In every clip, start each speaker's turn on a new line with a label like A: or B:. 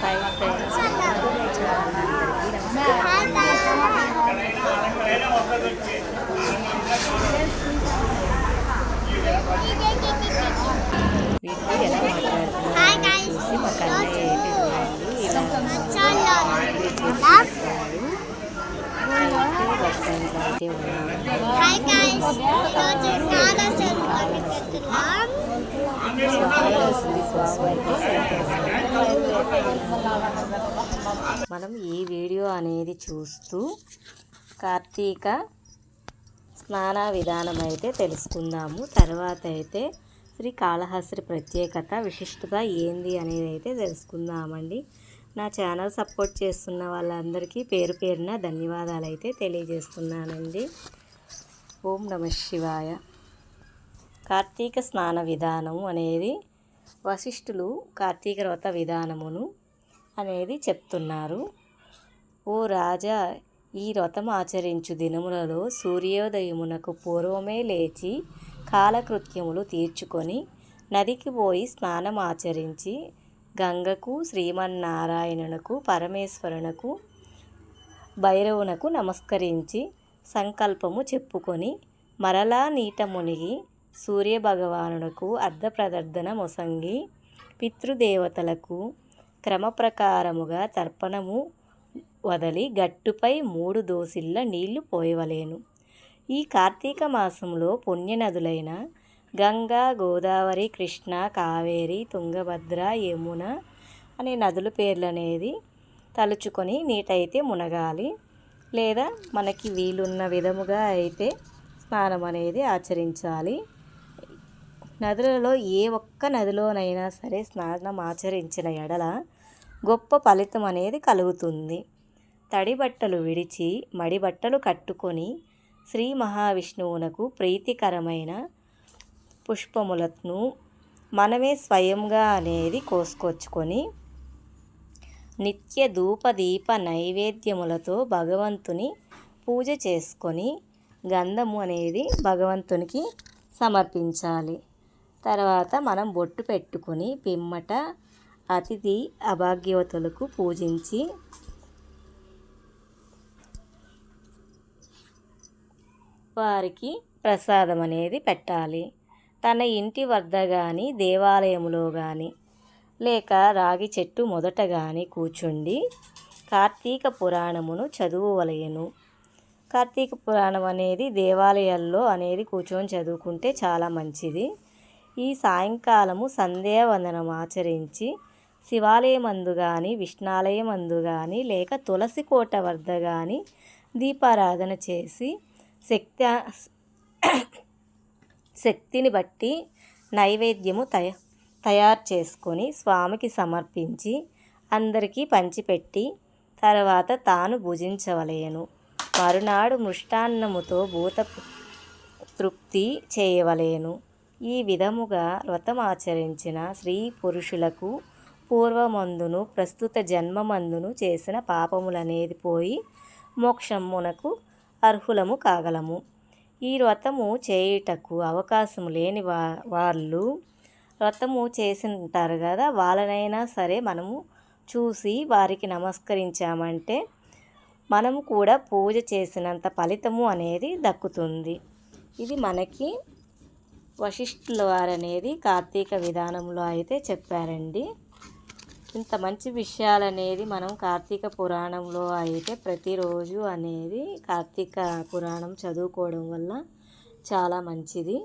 A: Hi friends Madurai channel అందరికీ నమస్కారం వీళ్ళు ఎలా మాట్లాడుతున్నారో చూసి మా కన్నయ్య ఏంటి చూడండి ఇలా చేస్తున్నాడు నేనైతే బస్ స్టాండ్ అయితే ఉన్నాను
B: హాయ్ గైస్ ఈరోజు స్నానం చేసుకుంటున్నాం
A: చాలా వస్తుంది శ్వాస అయితే మనం ఈ వీడియో అనేది చూస్తూ కార్తీక స్నాన విధానం అయితే తెలుసుకుందాము. తర్వాత అయితే శ్రీ కాళహస్త్రి ప్రత్యేకత విశిష్టత ఏంది అనేది అయితే తెలుసుకుందామండి. నా ఛానల్ సపోర్ట్ చేస్తున్న వాళ్ళందరికీ పేరు పేరున ధన్యవాదాలు అయితే తెలియజేస్తున్నానండి. ఓం నమ శివాయ. కార్తీక స్నాన విధానం అనేది వశిష్ఠులు కార్తీక వ్రత విధానమును అనేది చెప్తున్నారు. ఓ రాజా ఈ వ్రతం ఆచరించు దినములలో సూర్యోదయమునకు పూర్వమే లేచి కాలకృత్యములు తీర్చుకొని నదికి పోయి స్నానం ఆచరించి గంగకు శ్రీమన్నారాయణునకు పరమేశ్వరునకు భైరవునకు నమస్కరించి సంకల్పము చెప్పుకొని మరలా నీట మునిగి సూర్యభగవానునకు అర్ధప్రదర్ధన మొసంగి పితృదేవతలకు క్రమప్రకారముగా తర్పణము వదలి గట్టుపై మూడు దోసిళ్ళ నీళ్ళు పోయవలేను. ఈ కార్తీక మాసంలో పుణ్యనదులైన గంగా గోదావరి కృష్ణ కావేరి తుంగభద్ర యమున అనే నదుల పేర్లు అనేది తలుచుకొని నీటైతే మునగాలి. లేదా మనకి వీలున్న విధముగా అయితే స్నానం అనేది ఆచరించాలి. నదులలో ఏ ఒక్క నదిలోనైనా సరే స్నానం ఆచరించిన ఎడల గొప్ప ఫలితం అనేది కలుగుతుంది. తడి బట్టలు విడిచి మడి బట్టలు కట్టుకొని శ్రీ మహావిష్ణువునకు ప్రీతికరమైన పుష్పములను మనమే స్వయంగా అనేది కోసుకొచ్చుకొని నిత్య ధూప దీప నైవేద్యములతో భగవంతుని పూజ చేసుకొని గంధము అనేది భగవంతునికి సమర్పించాలి. తర్వాత మనం బొట్టు పెట్టుకొని పిమ్మట అతిథి అభాగ్యవతులకు పూజించి వారికి ప్రసాదం అనేది పెట్టాలి. తన ఇంటి వద్ద కానీ దేవాలయంలో కానీ లేక రాగి చెట్టు మొదట కానీ కూర్చుండి కార్తీక పురాణమును చదువువలయను కార్తీక పురాణం అనేది దేవాలయాల్లో అనేది కూర్చొని చదువుకుంటే చాలా మంచిది. ఈ సాయంకాలము సంధ్యావందనం ఆచరించి శివాలయమందు కానీ విష్ణాలయమందు కానీ లేక తులసి కోట వద్ద కానీ దీపారాధన చేసి శక్తి శక్తిని బట్టి నైవేద్యము తయ తయారు చేసుకొని స్వామికి సమర్పించి అందరికీ పంచిపెట్టి తర్వాత తాను భుజించవలయను మరునాడు మృష్టాన్నముతో భూత తృప్తి చేయవలేను. ఈ విధముగా వ్రతం ఆచరించిన స్త్రీ పురుషులకు పూర్వమందును ప్రస్తుత జన్మమందును చేసిన పాపములనేది పోయి మోక్షమునకు అర్హులము కాగలము. ఈ వ్రతము చేయుటకు అవకాశం లేని వా వాళ్ళు వ్రతము చేసి ఉంటారు కదా వాళ్ళనైనా సరే మనము చూసి వారికి నమస్కరించామంటే మనము కూడా పూజ చేసినంత ఫలితము అనేది దక్కుతుంది. ఇది మనకి వశిష్ఠుల వారు అనేది కార్తీక విధానంలో అయితే చెప్పారండి. ఇంత మంచి విషయాలు అనేది మనం కార్తీక పురాణంలో అయితే ప్రతిరోజు అనేది కార్తీక పురాణం చదువుకోవడం వల్ల చాలా మంచిది.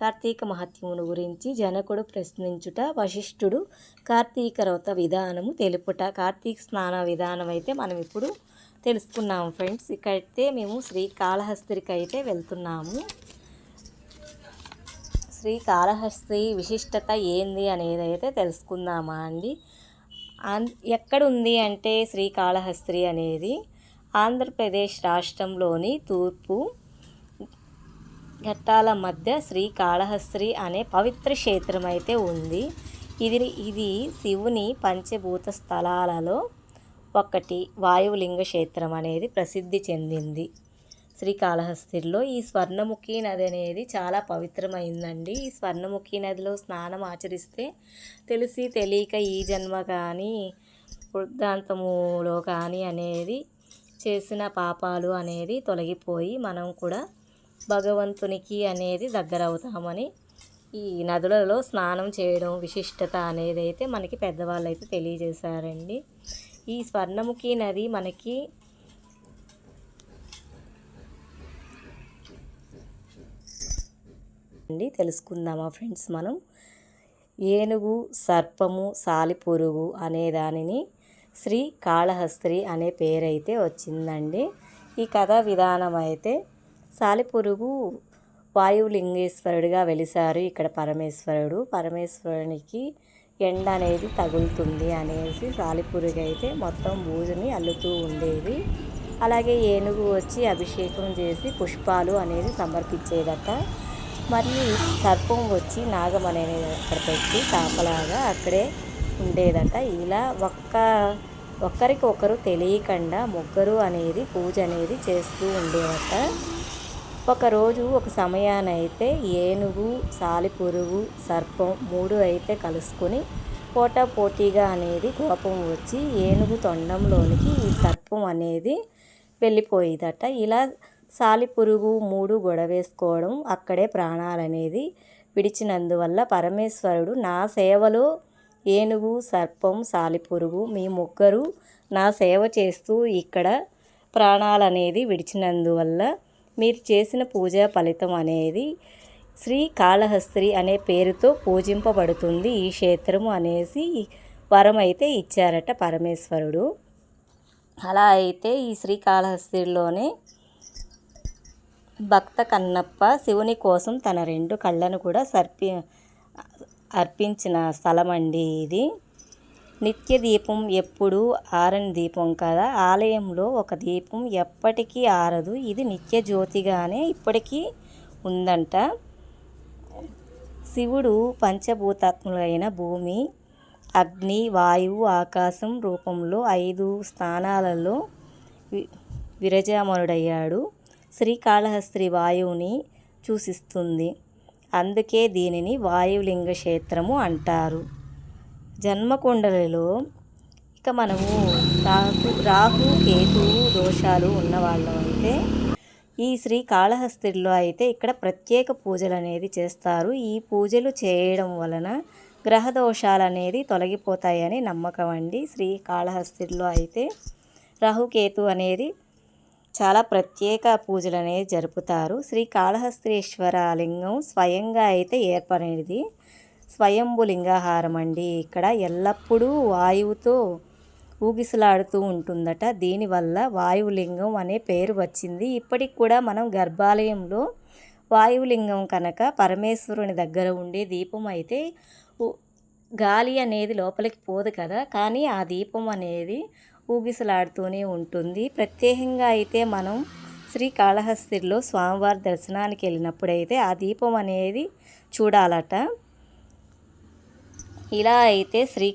A: కార్తీక మహత్యమును గురించి జనకుడు ప్రశ్నించుట వశిష్ఠుడు కార్తీక వ్రత విధానము తెలుపుట. కార్తీక స్నాన విధానం అయితే మనం ఇప్పుడు తెలుసుకున్నాము ఫ్రెండ్స్. ఇక్కడైతే మేము శ్రీకాళహస్తికి అయితే వెళ్తున్నాము. శ్రీకాళహస్తి విశిష్టత ఏంది అనేది అయితే తెలుసుకుందామా అండి? ఆంధ్ర ఎక్కడుంది అంటే శ్రీకాళహస్తి అనేది ఆంధ్రప్రదేశ్ రాష్ట్రంలోని తూర్పు ఘట్టాల మధ్య శ్రీకాళహస్తి అనే పవిత్ర క్షేత్రం అయితే ఉంది. ఇది ఇది శివుని పంచభూత స్థలాలలో ఒకటి వాయువులింగ క్షేత్రం అనేది ప్రసిద్ధి చెందింది. శ్రీకాళహస్తిలో ఈ స్వర్ణముఖి నది అనేది చాలా పవిత్రమైందండి. ఈ స్వర్ణముఖి నదిలో స్నానం ఆచరిస్తే తెలిసి తెలియక ఈ జన్మ కానీ వృద్ధాంతములో కానీ అనేది చేసిన పాపాలు అనేది తొలగిపోయి మనం కూడా భగవంతునికి అనేది దగ్గర అవుతామని ఈ నదులలో స్నానం చేయడం విశిష్టత అనేది అయితే మనకి పెద్దవాళ్ళు అయితే తెలియజేశారండి. ఈ స్వర్ణముఖి నది మనకి అండి తెలుసుకుందామా ఫ్రెండ్స్ మనం? ఏనుగు సర్పము సాలిపురుగు అనే దానిని శ్రీ కాళహస్త్రి అనే పేరైతే వచ్చిందండి. ఈ కథ విధానం అయితే సాలిపురుగు వాయులింగేశ్వరుడిగా వెలిసారు ఇక్కడ పరమేశ్వరుడు. పరమేశ్వరునికి ఎండ అనేది తగులుతుంది అనేసి సాలిపురుగు అయితే మొత్తం భూజని అల్లుతూ ఉండేది. అలాగే ఏనుగు వచ్చి అభిషేకం చేసి పుష్పాలు అనేది సమర్పించేదట. మరియు సర్పం వచ్చి నాగం అనేది అక్కడ పెట్టి కాపలాగా అక్కడే ఉండేదట. ఇలా ఒక్క ఒక్కరికి ఒకరు తెలియకుండా ముగ్గురు అనేది పూజ అనేది చేస్తూ ఉండేదట. ఒకరోజు ఒక సమయానైతే అయితే ఏనుగు సాలిపురుగు సర్పం మూడు అయితే కలుసుకొని పోటా పోటీగా అనేది కోపం వచ్చి ఏనుగు తొండంలోనికి ఈ సర్పం అనేది వెళ్ళిపోయేదట. ఇలా సాలిపురుగు మూడు గొడవేసుకోవడం అక్కడే ప్రాణాలు అనేది విడిచినందువల్ల పరమేశ్వరుడు నా సేవలో ఏనుగు సర్పం సాలిపురుగు మీ ముగ్గురు నా సేవ చేస్తూ ఇక్కడ ప్రాణాలు అనేది విడిచినందువల్ల మీరు చేసిన పూజా ఫలితం అనేది శ్రీ కాళహస్త్రి అనే పేరుతో పూజింపబడుతుంది. ఈ క్షేత్రము అనేసి వరం అయితే ఇచ్చారట పరమేశ్వరుడు. అలా అయితే ఈ శ్రీకాళహస్తిలోనే భక్త కన్నప్ప శివుని కోసం తన రెండు కళ్ళను కూడా సర్పి అర్పించిన స్థలం అండి ఇది. నిత్య దీపం ఎప్పుడు ఆరని దీపం కదా. ఆలయంలో ఒక దీపం ఎప్పటికీ ఆరదు. ఇది నిత్య జ్యోతిగానే ఇప్పటికీ ఉందంట. శివుడు పంచభూతాత్ములైన భూమి అగ్ని వాయువు ఆకాశం రూపంలో ఐదు స్థానాలలో విరజామనుడయ్యాడు శ్రీకాళహస్త్రి వాయువుని సూచిస్తుంది అందుకే దీనిని వాయులింగ క్షేత్రము అంటారు. జన్మకుండలిలో ఇక మనము రాహు రాహు కేతువు దోషాలు ఉన్నవాళ్ళం అయితే ఈ శ్రీ కాళహస్తిలో అయితే ఇక్కడ ప్రత్యేక పూజలు అనేది చేస్తారు. ఈ పూజలు చేయడం వలన గ్రహ దోషాలు అనేది తొలగిపోతాయని నమ్మకం అండి. శ్రీ కాళహస్తిలో అయితే రాహుకేతు అనేది చాలా ప్రత్యేక పూజలు అనేది జరుపుతారు. శ్రీ కాళహస్త్రేశ్వర లింగం స్వయంగా అయితే ఏర్పడినది. స్వయంభు లింగాహారం అండి ఇక్కడ. ఎల్లప్పుడూ వాయువుతో ఊగిసలాడుతూ ఉంటుందట. దీనివల్ల వాయువులింగం అనే పేరు వచ్చింది. ఇప్పటికి కూడా మనం గర్భాలయంలో వాయువులింగం కనుక పరమేశ్వరుని దగ్గర ఉండే దీపం అయితే గాలి అనేది లోపలికి పోదు కదా. కానీ ఆ దీపం అనేది ఊగిసలాడుతూనే ఉంటుంది. ప్రత్యేకంగా అయితే మనం శ్రీ కాళహస్తిలో స్వామివారి దర్శనానికి వెళ్ళినప్పుడైతే ఆ దీపం అనేది చూడాలట. ఇలా అయితే శ్రీ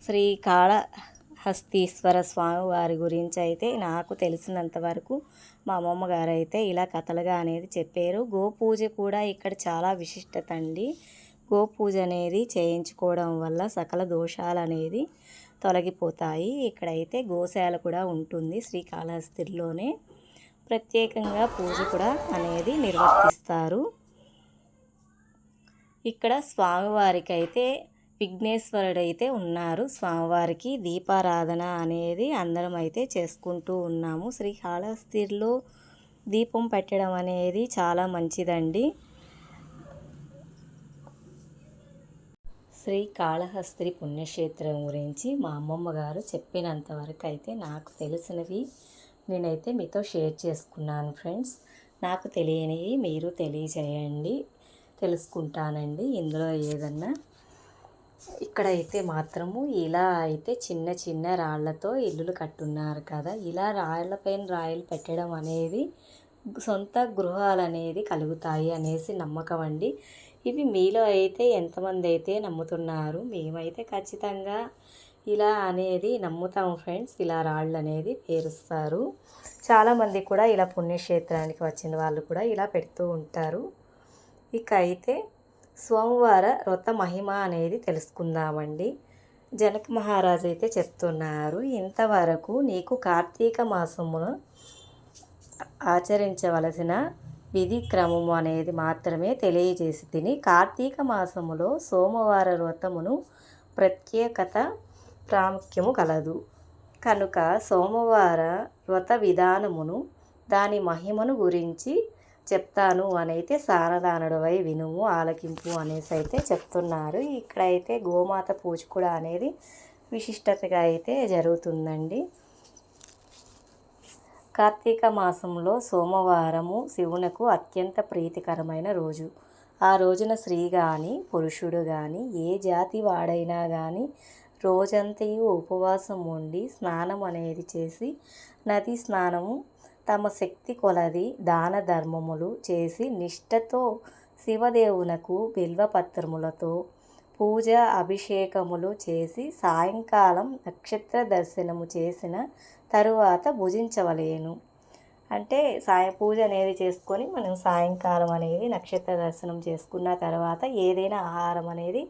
A: శ్రీ కాళహస్తీశ్వర స్వామి వారి గురించి అయితే నాకు తెలిసినంత వరకు మా అమ్మమ్మ గారు అయితే ఇలా కథలుగా అనేది చెప్పారు. గోపూజ కూడా ఇక్కడ చాలా విశిష్టత అండి. గోపూజ అనేది చేయించుకోవడం వల్ల సకల దోషాలు అనేది తొలగిపోతాయి. ఇక్కడైతే గోశాల కూడా ఉంటుంది శ్రీకాళహస్తిలోనే. ప్రత్యేకంగా పూజ కూడా అనేది నిర్వర్తిస్తారు. ఇక్కడ స్వామివారికి అయితే విఘ్నేశ్వరుడు అయితే ఉన్నారు. స్వామివారికి దీపారాధన అనేది అందరం అయితే చేసుకుంటూ ఉన్నాము. శ్రీకాళహస్తిలో దీపం పెట్టడం అనేది చాలా మంచిదండి. శ్రీ కాళహస్త్రి పుణ్యక్షేత్రం గురించి మా అమ్మమ్మ గారు చెప్పినంత వరకు అయితే నాకు తెలిసినవి నేనైతే మీతో షేర్ చేసుకున్నాను ఫ్రెండ్స్. నాకు తెలియనివి మీరు తెలియజేయండి తెలుసుకుంటానండి. ఇందులో ఏదన్నా ఇక్కడైతే మాత్రము ఇలా అయితే చిన్న చిన్న రాళ్ళతో ఇల్లులు కట్టున్నారు కదా. ఇలా రాళ్ళపైన రాయలు పెట్టడం అనేది సొంత గృహాలు అనేది కలుగుతాయి అనేసి నమ్మకం అండి. ఇవి మీలో అయితే ఎంతమంది అయితే నమ్ముతున్నారు మేమైతే ఖచ్చితంగా ఇలా అనేది నమ్ముతాం ఫ్రెండ్స్. ఇలా రాళ్ళు అనేది పేరుస్తారు. చాలామంది కూడా ఇలా పుణ్యక్షేత్రానికి వచ్చిన వాళ్ళు కూడా ఇలా పెడుతూ ఉంటారు. ఇక అయితే సోమవార వ్రత మహిమ అనేది తెలుసుకుందామండి. జనక మహారాజు అయితే చెప్తున్నారు ఇంతవరకు నీకు కార్తీక మాసమును ఆచరించవలసిన విధి క్రమము అనేది మాత్రమే తెలియజేసి తిని కార్తీక మాసములో సోమవార వ్రతమును ప్రత్యేకత ప్రాముఖ్యము కలదు. కనుక సోమవార వ్రత విధానమును దాని మహిమను గురించి చెప్తాను అని అయితే సారదానుడవై వినుము ఆలకింపు అనేసి అయితే చెప్తున్నారు. ఇక్కడైతే గోమాత పూజ కూడా అనేది విశిష్టతగా అయితే జరుగుతుందండి. కార్తీక మాసంలో సోమవారము శివునకు అత్యంత ప్రీతికరమైన రోజు. ఆ రోజున స్త్రీ కానీ పురుషుడు కానీ ఏ జాతి వాడైనా కానీ రోజంతయు ఉపవాసం ఉండి స్నానం అనేది చేసి నది స్నానము తమ శక్తి కొలది దాన ధర్మములు చేసి నిష్ఠతో శివదేవునకు బిల్వపత్రములతో పూజ అభిషేకములు చేసి సాయంకాలం నక్షత్ర దర్శనము చేసిన తరువాత భుజించవలేను. అంటే సాయ పూజ అనేది చేసుకొని మనం సాయంకాలం అనేది నక్షత్ర దర్శనం చేసుకున్న తర్వాత ఏదైనా ఆహారం అనేది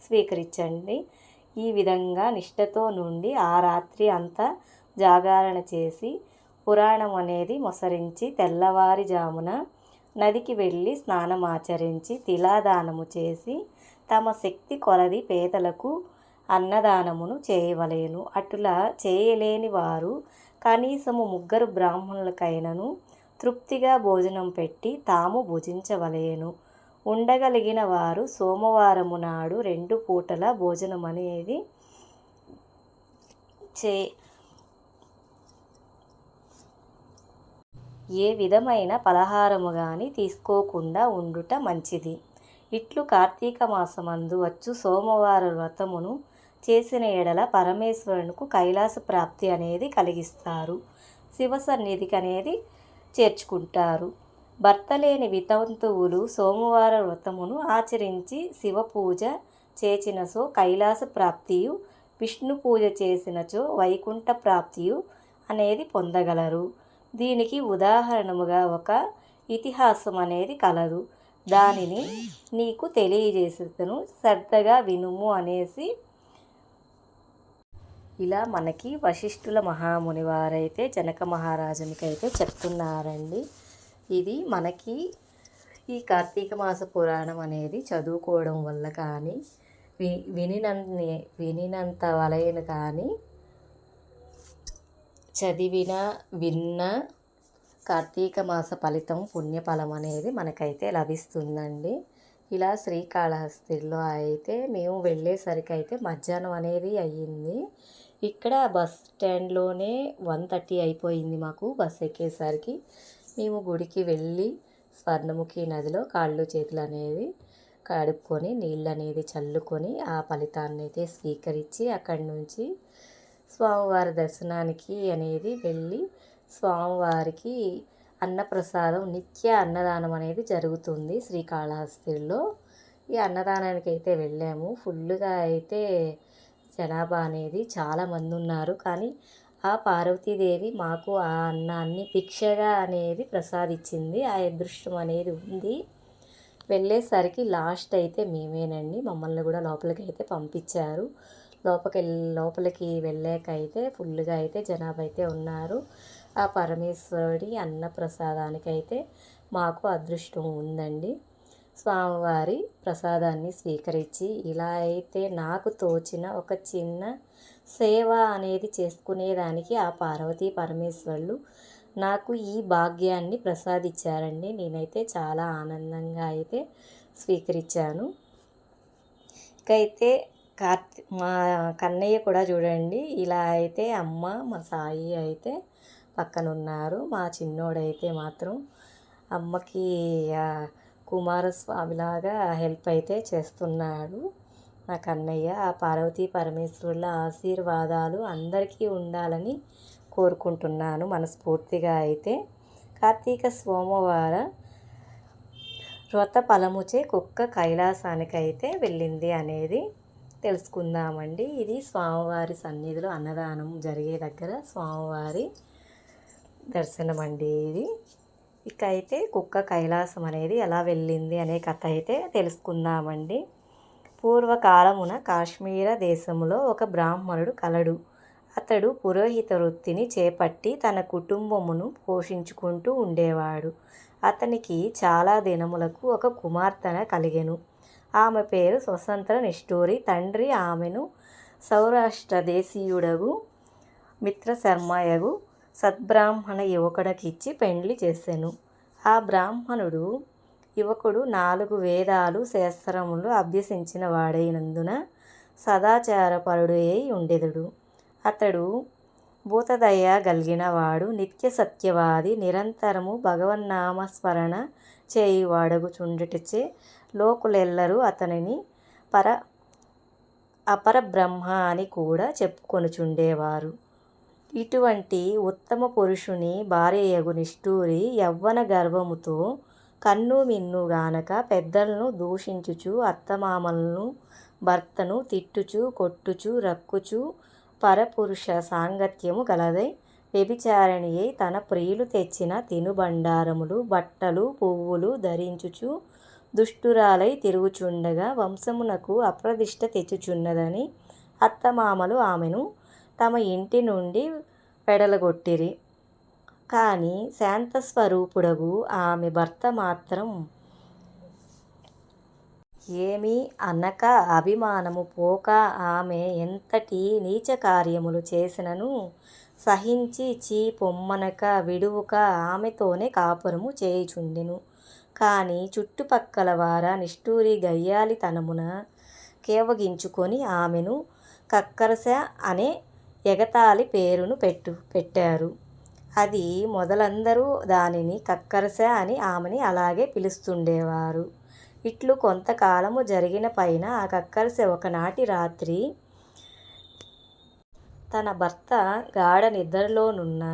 A: స్వీకరించండి. ఈ విధంగా నిష్ఠతో నుండి ఆ రాత్రి అంతా జాగరణ చేసి పురాణం అనేది మొసరించి తెల్లవారిజామున నదికి వెళ్ళి స్నానం ఆచరించి తిలాదానము చేసి తమ శక్తి కొలది పేదలకు అన్నదానమును చేయవలేను. అటులా చేయలేని వారు కనీసము ముగ్గురు బ్రాహ్మణులకైనను తృప్తిగా భోజనం పెట్టి తాము భుజించవలేను. ఉండగలిగిన వారు సోమవారము నాడు రెండు పూటల భోజనం అనేది చే ఏ విధమైన పలహారము కానీ తీసుకోకుండా ఉండుట మంచిది. ఇట్లు కార్తీక మాసమందు వచ్చు సోమవార వ్రతమును చేసిన ఎడల పరమేశ్వరునికి కైలాస ప్రాప్తి అనేది కలిగిస్తారు. శివ సన్నిధికి అనేది చేర్చుకుంటారు. భర్త లేని వితంతువులు సోమవార వ్రతమును ఆచరించి శివ పూజ చేసినచో కైలాస ప్రాప్తియు విష్ణు పూజ చేసినచో వైకుంఠ ప్రాప్తియు అనేది పొందగలరు. దీనికి ఉదాహరణముగా ఒక ఇతిహాసం అనేది కలదు. దానిని నీకు తెలియజేసేతను శ్రద్ధగా వినుము అనేసి ఇలా మనకి వశిష్ఠుల మహాముని వారైతే జనక మహారాజునికైతే చెప్తున్నారండి. ఇది మనకి ఈ కార్తీక మాస పురాణం అనేది చదువుకోవడం వల్ల కానీ వి వినినన్ని వినినంత వలయను కానీ చదివిన విన్న కార్తీక మాస ఫలితం పుణ్యఫలం అనేది మనకైతే లభిస్తుందండి. ఇలా శ్రీకాళహస్తిలో అయితే మేము వెళ్ళేసరికి అయితే మధ్యాహ్నం అనేది అయ్యింది. ఇక్కడ బస్ స్టాండ్లోనే వన్ థర్టీ అయిపోయింది మాకు బస్ ఎక్కేసరికి. మేము గుడికి వెళ్ళి స్వర్ణముఖి నదిలో కాళ్ళు చేతులు అనేది కడుక్కొని నీళ్ళు అనేది చల్లుకొని ఆ ఫలితాన్ని అయితే స్వీకరించి అక్కడి నుంచి స్వామివారి దర్శనానికి అనేది వెళ్ళి స్వామివారికి అన్నప్రసాదం నిత్య అన్నదానం అనేది జరుగుతుంది శ్రీకాళహస్తిలో. ఈ అన్నదానానికి అయితే వెళ్ళాము. ఫుల్గా అయితే జనాభా అనేది చాలామంది ఉన్నారు. కానీ ఆ పార్వతీదేవి మాకు ఆ అన్నాన్ని భిక్షగా అనేది ప్రసాదించింది. ఆ అదృష్టం అనేది ఉంది. వెళ్ళేసరికి లాస్ట్ అయితే మేమేనండి. మమ్మల్ని కూడా లోపలికి అయితే పంపించారు. లోపలికి లోపలికి వెళ్ళాక అయితే ఫుల్గా అయితే జనాభా అయితే ఉన్నారు. ఆ పరమేశ్వరుడి అన్న ప్రసాదానికి అయితే మాకు అదృష్టం ఉందండి. స్వామివారి ప్రసాదాన్ని స్వీకరించి ఇలా అయితే నాకు తోచిన ఒక చిన్న సేవ అనేది చేసుకునేదానికి ఆ పార్వతీ పరమేశ్వరులు నాకు ఈ భాగ్యాన్ని ప్రసాదించారండి. నేనైతే చాలా ఆనందంగా అయితే స్వీకరించాను. ఇకైతే కార్తి మా కన్నయ్య కూడా చూడండి. ఇలా అయితే అమ్మ మా సాయి అయితే పక్కన ఉన్నారు మా చిన్నోడైతే మాత్రం అమ్మకి కుమారస్వామిలాగా హెల్ప్ అయితే చేస్తున్నాడు. నా కన్నయ్య ఆ పార్వతీ పరమేశ్వరుల ఆశీర్వాదాలు అందరికీ ఉండాలని కోరుకుంటున్నాను మనస్ఫూర్తిగా అయితే. కార్తీక సోమవార వ్రత ఫలముచే కుక్క కైలాసానికి అయితే వెళ్ళింది అనేది తెలుసుకుందామండి. ఇది స్వామివారి సన్నిధిలో అన్నదానం జరిగే దగ్గర స్వామివారి దర్శనం అండి ఇది. ఇక అయితే కుక్క కైలాసం అనేది ఎలా వెళ్ళింది అనే కథ అయితే తెలుసుకుందామండి. పూర్వకాలమున కాశ్మీర దేశంలో ఒక బ్రాహ్మణుడు కలడు. అతడు పురోహిత వృత్తిని చేపట్టి తన కుటుంబమును పోషించుకుంటూ ఉండేవాడు. అతనికి చాలా దినములకు ఒక కుమార్తెన కలిగెను. ఆమె పేరు స్వతంత్ర నిష్ఠూరి తండ్రి ఆమెను సౌరాష్ట్ర దేశీయుడగు మిత్రశర్మయగు సద్బ్రాహ్మణ యువకుడికిచ్చి పెండ్లి చేసెను. ఆ బ్రాహ్మణుడు యువకుడు నాలుగు వేదాలు శాస్త్రములు అభ్యసించిన వాడైనందున సదాచారపరుడు అయి ఉండెదడు. అతడు భూతదయ కలిగినవాడు నిత్య సత్యవాది నిరంతరము భగవన్నామస్మరణ చేయువాడగుచుండుటచే లోకులెల్లరూ అతనిని పర అపర బ్రహ్మ అని కూడా చెప్పుకొనుచుండేవారు. ఇటువంటి ఉత్తమ పురుషుని భార్యయగు నిష్ఠూరి యవ్వన గర్వముతో కన్ను మిన్ను గానక పెద్దలను దూషించుచు అత్తమామలను భర్తను తిట్టుచు కొట్టుచు రక్కుచు పరపురుష సాంగత్యము గలదై వ్యభిచారిణియై తన ప్రియులు తెచ్చిన తినుబండారములు బట్టలు పువ్వులు ధరించుచు దుష్టురాలై తిరుగుచుండగా వంశమునకు అప్రదిష్ట తెచ్చుచున్నదని అత్తమామలు ఆమెను తమ ఇంటి నుండి వెడలగొట్టిరి. కానీ శాంతస్వరూపుడగు ఆమె భర్త మాత్రం ఏమీ అనక అభిమానము పోక ఆమె ఎంతటి నీచ కార్యములు చేసినను సహించి చీ పొమ్మనక విడువుక ఆమెతోనే కాపురము చేయుచుండెను. కానీ చుట్టుపక్కల వార నిష్ఠూరి గయ్యాలితనమున కేవగించుకొని ఆమెను కక్కరస అనే ఎగతాళి పేరును పెట్టు పెట్టారు. అది మొదలందరూ దానిని కక్కరస అని ఆమెని అలాగే పిలుస్తుండేవారు. ఇట్లు కొంతకాలము జరిగిన పైన ఆ కక్కరస ఒకనాటి రాత్రి తన భర్త గాఢ నిద్రలోనున్న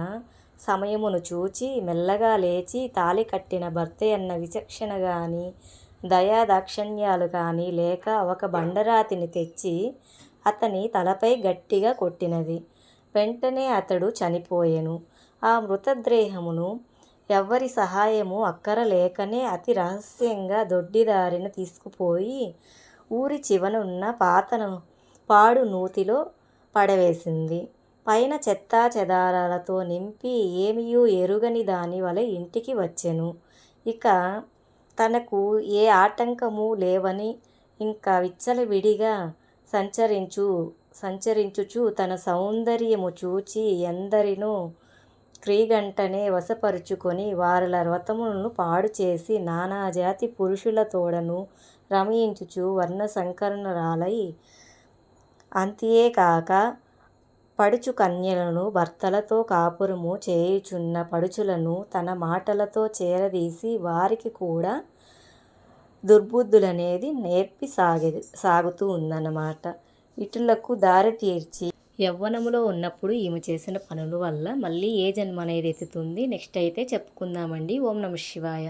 A: సమయమును చూచి మెల్లగా లేచి తాళి కట్టిన భర్తయన్న విచక్షణ గాని దయా దాక్షణ్యాలు కానీ లేక ఒక బండరాతిని తెచ్చి అతని తలపై గట్టిగా కొట్టినది. వెంటనే అతడు చనిపోయెను. ఆ మృతదేహమును ఎవ్వరి సహాయము అక్కరలేకనే అతి రహస్యంగా దొడ్డిదారిన తీసుకుపోయి ఊరి చివనున్న పాతను పాడు నూతిలో పడవేసింది. పైన చెత్తా చెదారాలతో నింపి ఏమియూ ఎరుగని దాని వలె ఇంటికి వచ్చెను. ఇక తనకు ఏ ఆటంకము లేవని ఇంకా విచ్చలవిడిగా సంచరించు సంచరించుచు తన సౌందర్యము చూచి ఎందరినో క్రీగంటనే వశపరుచుకొని వారిల వ్రతములను పాడు చేసి నానాజాతి పురుషుల తోడను రమయించుచు వర్ణ సంకరణరాలై అంతేకాక పడుచు కన్యలను భర్తలతో కాపురము చేయుచున్న పడుచులను తన మాటలతో చేరదీసి వారికి కూడా దుర్బుద్ధులనేది నేర్పి సాగే సాగుతూ ఉందన్నమాట. ఇటులకు దారి తీర్చి యవ్వనములో ఉన్నప్పుడు ఈమె చేసిన పనుల వల్ల మళ్ళీ ఏ జన్మ అనేది ఎత్తుతుంది? నెక్స్ట్ అయితే చెప్పుకుందామండి. ఓం నమ శివాయ.